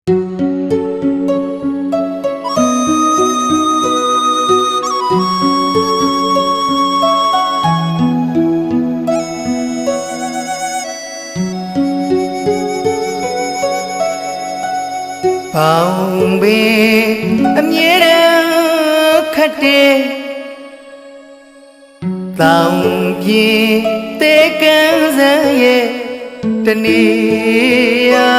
ပေါင်းပင်အမြဲတမ်းခတ်တဲ့တောင်ပြင်းတေကန်းစံရဲ့တနေ့ယာ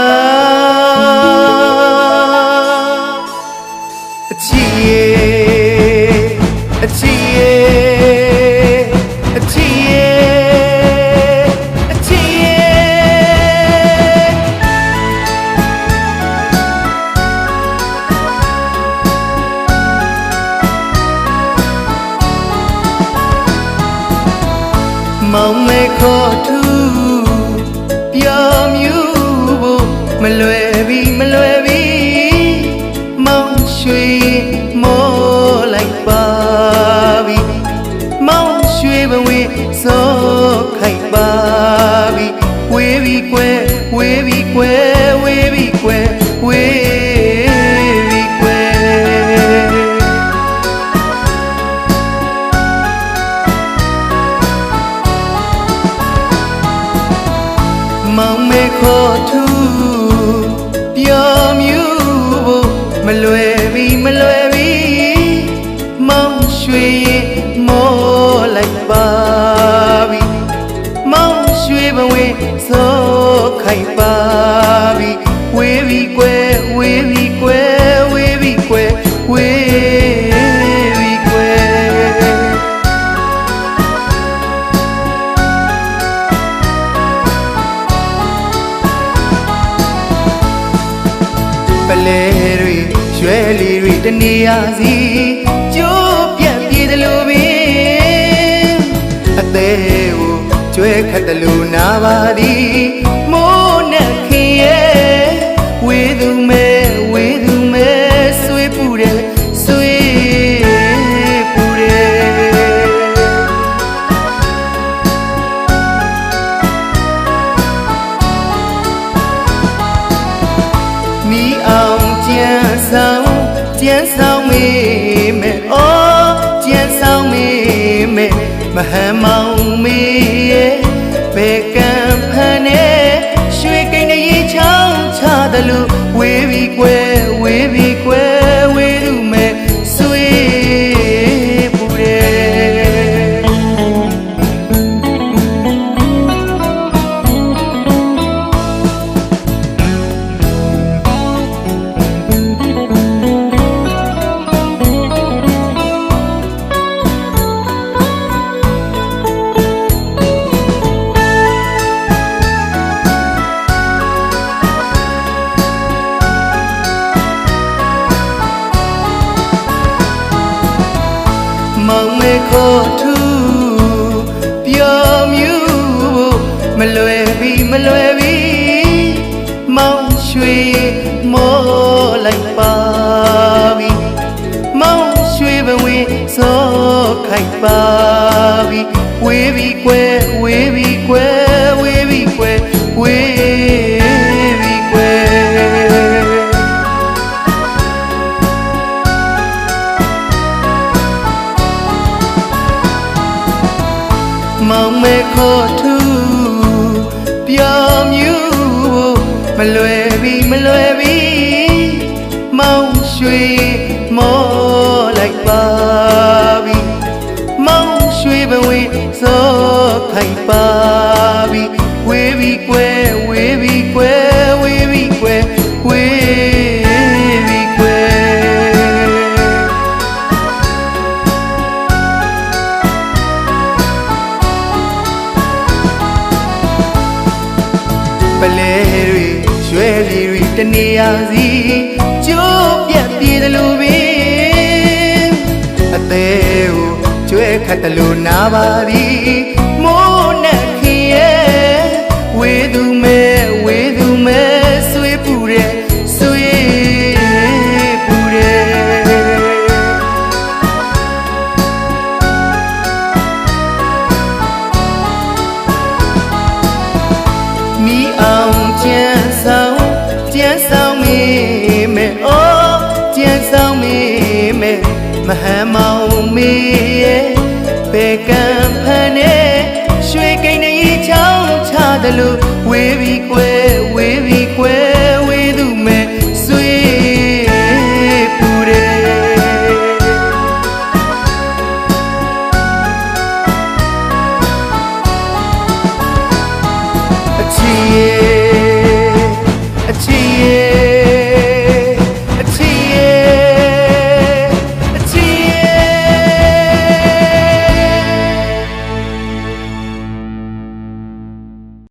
မောင်မေခေါ်ထူပြောမြူဖို့မလွယ်ပြီမလွယ်ပြီမောင်ရွှေမောလိုက်ပါပြီမောင်ရွှေဘဝင်စောခိုက်ပါပြီဝေးပြီကွယ်ဝေးပြီ ခေါ်ထူပြောမြူဖို့မလွယ်ပြီမလွယ်ပြီမောင်ရွှေရင်မောလိုက်ပါပြီမောင်ရွှေဘဝင်စောခိုင်ပါပြီဝေးပြီကွယ်ဝေးပြီ ပလဲတွေရွယ်လီတွေတနေရာစီကျိုးပြတ်ပြေတယ်လို့ပင်အသေးကိုကျွဲခတ်တယ်လို့နာပါသည်မိုးနဲ့ခင်ရဲ့ဝေသူမဲဝေသူမဲဆွေးပူတယ်ဆွေးပူတယ်မိအောင်ကြံ ဆောင်ကြံဆောင်မေမေအော်ကြံဆောင်မေမေမဟန်မောင်မေရဲ့ဘေကံဖန်နဲ့ရွှေကိန်းနဲ့ရေချောင်းချတယ်လို့ဝေးပြီးကွယ်ဝေးပြီးကွယ် မောင်မေခေါ်ထူပြောမြူဖို့မလွယ်ပြီမလွယ်ပြီမောင်ရွှေမောလိုက်ပါပြီမောင်ရွှေဘဝင်စောခိုက်ပါပြီဝေးပြီကွယ်ဝေးပြီကွယ်ဝေးပြီကွယ်ဝေး မောင်မေခေါ်ထူပြောမြူဖို့မလွယ်ပြီမလွယ်ပြီမောင်ရွှေမောလိုက်ပါပြီမောင်ရွှေဘဝင်စောခိုင်ပါပြီ ပလဲတွေရွယ်လီတွေတနေရာစီကျိုးပြတ်ပြေတယ်လို့ပင်အသေးကိုကျွဲခတ်တယ်လို့နာပါသည်မိုးနဲ့ခင်ရဲ့ဝေသူ မယ်အိုးကြံဆောင်မေးမယ်မဟန်မောင်မေး